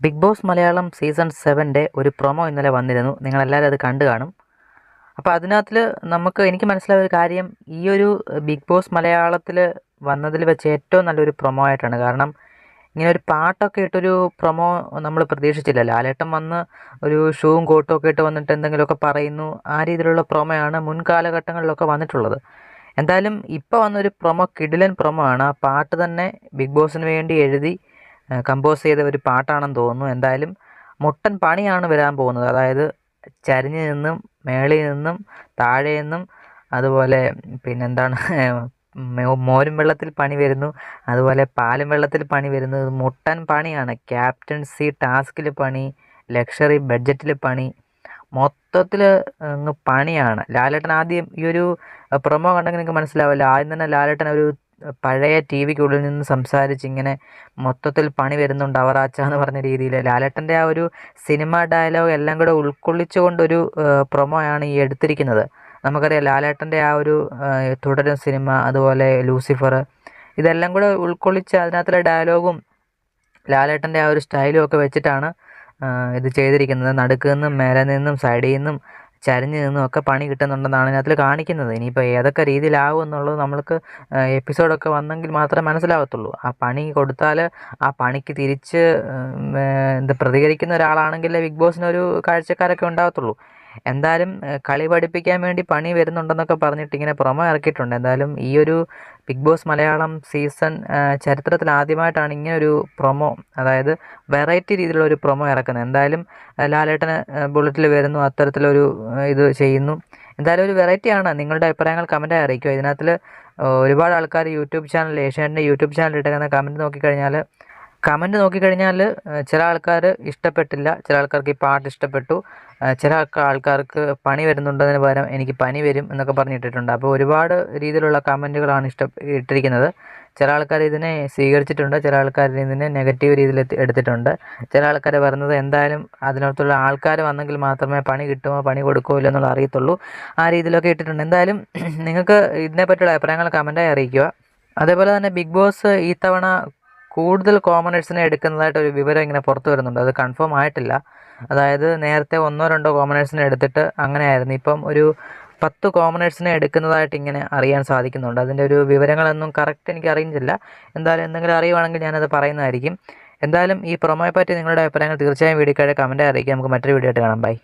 Big Boss Malayalam season സെവന്റെ ഒരു promo ഇന്നലെ വന്നിരുന്നു. നിങ്ങളെല്ലാവരും അത് കണ്ടു കാണും. അപ്പോൾ അതിനകത്തിൽ നമുക്ക് എനിക്ക് മനസ്സിലായ ഒരു കാര്യം ഈ ഒരു ബിഗ് ബോസ് മലയാളത്തിൽ വന്നതിൽ വെച്ച് ഏറ്റവും നല്ലൊരു പ്രൊമോ ആയിട്ടാണ്. കാരണം ഇങ്ങനെ ഒരു പാട്ടൊക്കെ ഇട്ടൊരു പ്രൊമോ നമ്മൾ പ്രതീക്ഷിച്ചില്ല ലാലേട്ടൻ വന്ന് ഒരു ഷൂവും കോട്ടും ഒക്കെ ഇട്ട് വന്നിട്ട് എന്തെങ്കിലുമൊക്കെ പറയുന്നു. ആ രീതിയിലുള്ള പ്രൊമോയാണ് മുൻകാലഘട്ടങ്ങളിലൊക്കെ വന്നിട്ടുള്ളത്. എന്തായാലും ഇപ്പോൾ വന്നൊരു പ്രൊമോ കിടിലൻ പ്രൊമോ ആണ്. ആ പാട്ട് തന്നെ ബിഗ് ബോസിന് വേണ്ടി എഴുതി കമ്പോസ് ചെയ്ത ഒരു പാട്ടാണെന്ന് തോന്നുന്നു. എന്തായാലും മുട്ടൻ പണിയാണ് വരാൻ പോകുന്നത്. അതായത് ചരിഞ്ഞു നിന്നും മേളിൽ നിന്നും താഴെ നിന്നും അതുപോലെ പിന്നെന്താണ് മോരും വെള്ളത്തിൽ പണി വരുന്നു അതുപോലെ പാലും വെള്ളത്തിൽ പണി വരുന്നു. മുട്ടൻ പണിയാണ്. ക്യാപ്റ്റൻസി ടാസ്കിൽ പണി ലക്ഷറി ബഡ്ജറ്റിൽ പണി. മൊത്തത്തിൽ പണിയാണ്. ലാലേട്ടൻ ആദ്യം ഈ ഒരു പ്രൊമോ കണ്ടെങ്കിൽ നിങ്ങൾക്ക് മനസ്സിലാവില്ല. ആദ്യം തന്നെ ലാലേട്ടൻ ഒരു പഴയ ടി വിക്കുള്ളിൽ നിന്ന് സംസാരിച്ച് ഇങ്ങനെ മൊത്തത്തിൽ പണി വരുന്നുണ്ട് അവറാച്ച എന്ന് പറഞ്ഞ രീതിയിൽ ലാലേട്ടന്റെ ആ ഒരു സിനിമ ഡയലോഗ് എല്ലാം കൂടെ ഉൾക്കൊള്ളിച്ചുകൊണ്ടൊരു പ്രൊമോയാണ് ഈ എടുത്തിരിക്കുന്നത്. നമുക്കറിയാം ലാലേട്ടന്റെ ആ ഒരു തുടരും സിനിമ അതുപോലെ ലൂസിഫർ ഇതെല്ലാം കൂടെ ഉൾക്കൊള്ളിച്ച് അതിനകത്തുള്ള ഡയലോഗും ലാലേട്ടന്റെ ആ ഒരു സ്റ്റൈലും ഒക്കെ വെച്ചിട്ടാണ് ഇത് ചെയ്തിരിക്കുന്നത്. നടുക്ക് നിന്നും മേലെ നിന്നും സൈഡിൽ നിന്നും ചരിഞ്ഞു നിന്നും ഒക്കെ പണി കിട്ടുന്നുണ്ടെന്നാണ് ഇതിനകത്തിൽ കാണിക്കുന്നത്. ഇനിയിപ്പോൾ ഏതൊക്കെ രീതിയിലാവും എന്നുള്ളത് നമ്മൾക്ക് എപ്പിസോഡൊക്കെ വന്നെങ്കിൽ മാത്രമേ മനസ്സിലാവത്തുള്ളൂ. ആ പണി കൊടുത്താൽ ആ പണിക്ക് തിരിച്ച് എന്താ പ്രതികരിക്കുന്ന ഒരാളാണെങ്കിൽ ബിഗ് ബോസിനൊരു കാഴ്ചക്കാരൊക്കെ ഉണ്ടാകത്തുള്ളൂ എന്തായാലും കളി പഠിപ്പിക്കാൻ വേണ്ടി പണി വരുന്നുണ്ടെന്നൊക്കെ പറഞ്ഞിട്ട് ഇങ്ങനെ പ്രൊമോ ഇറക്കിയിട്ടുണ്ട്. എന്തായാലും ഈ ഒരു ബിഗ് ബോസ് മലയാളം സീസൺ ചരിത്രത്തിൽ ആദ്യമായിട്ടാണ് ഇങ്ങനെ ഒരു പ്രൊമോ അതായത് വെറൈറ്റി രീതിയിലുള്ള ഒരു പ്രൊമോ ഇറക്കുന്നത്. എന്തായാലും ലാലേട്ടന് ബുള്ളറ്റിൽ വരുന്നു അത്തരത്തിലൊരു ഇത് ചെയ്യുന്നു. എന്തായാലും ഒരു വെറൈറ്റിയാണ്. നിങ്ങളുടെ അഭിപ്രായങ്ങൾ കമന്റായി അറിയിക്കുക. ഇതിനകത്തിൽ ഒരുപാട് ആൾക്കാർ യൂട്യൂബ് ചാനൽ ഏഷ്യാന്റെ യൂട്യൂബ് ചാനൽ ഇട്ടേക്കുന്ന കമന്റ് നോക്കിക്കഴിഞ്ഞാൽ കമന്റ് നോക്കിക്കഴിഞ്ഞാൽ ചില ആൾക്കാർ ഇഷ്ടപ്പെട്ടില്ല. ചില ആൾക്കാർക്ക് ഈ പാട്ട് ഇഷ്ടപ്പെട്ടു. ചില ആൾക്ക- ആൾക്കാർക്ക് പണി വരുന്നുണ്ടതിന് പകരം എനിക്ക് പനി വരും എന്നൊക്കെ പറഞ്ഞിട്ടിട്ടുണ്ട്. അപ്പോൾ ഒരുപാട് രീതിയിലുള്ള കമന്റുകളാണ് ഇഷ്ട ഇട്ടിരിക്കുന്നത്. ചില ആൾക്കാർ ഇതിനെ സ്വീകരിച്ചിട്ടുണ്ട്. ചില ആൾക്കാർ ഇതിനെ നെഗറ്റീവ് രീതിയിൽ എടുത്തിട്ടുണ്ട്. ചില ആൾക്കാർ പറയുന്നത് എന്തായാലും അതിനകത്തുള്ള ആൾക്കാർ വന്നെങ്കിൽ മാത്രമേ പണി കിട്ടുമോ പണി കൊടുക്കുമോ ഇല്ലെന്നുള്ള അറിയത്തുള്ളൂ. ആ രീതിയിലൊക്കെ ഇട്ടിട്ടുണ്ട്. എന്തായാലും നിങ്ങൾക്ക് ഇതിനെപ്പറ്റിയുള്ള അഭിപ്രായങ്ങൾ കമന്റായി അറിയിക്കുക. അതേപോലെ തന്നെ ബിഗ് ബോസ് ഈ തവണ കൂടുതൽ കോമണേഴ്സിനെ എടുക്കുന്നതായിട്ട് ഒരു വിവരം ഇങ്ങനെ പുറത്തു വരുന്നുണ്ട്. അത് കൺഫേം ആയിട്ടില്ല. അതായത് നേരത്തെ ഒന്നോ രണ്ടോ കോമണേഴ്സിനെ എടുത്തിട്ട് അങ്ങനെയായിരുന്നു. ഇപ്പം ഒരു പത്ത് കോമണേഴ്സിനെ എടുക്കുന്നതായിട്ട് ഇങ്ങനെ അറിയാൻ സാധിക്കുന്നുണ്ട്. അതിന്റെ ഒരു വിവരങ്ങളൊന്നും കറക്റ്റ് എനിക്ക് അറിയുന്നില്ല. എന്തായാലും എന്തെങ്കിലും അറിയുവാണെങ്കിൽ ഞാനത് പറയുന്നതായിരിക്കും. എന്തായാലും ഈ പ്രൊമോയെ പറ്റി നിങ്ങളുടെ അഭിപ്രായങ്ങൾ തീർച്ചയായും വീഡിയോ കഴിഞ്ഞാൽ കമന്റ് അറിയിക്കുക നമുക്ക് മറ്റൊരു വീഡിയോ ആയിട്ട് കാണാം. ബൈ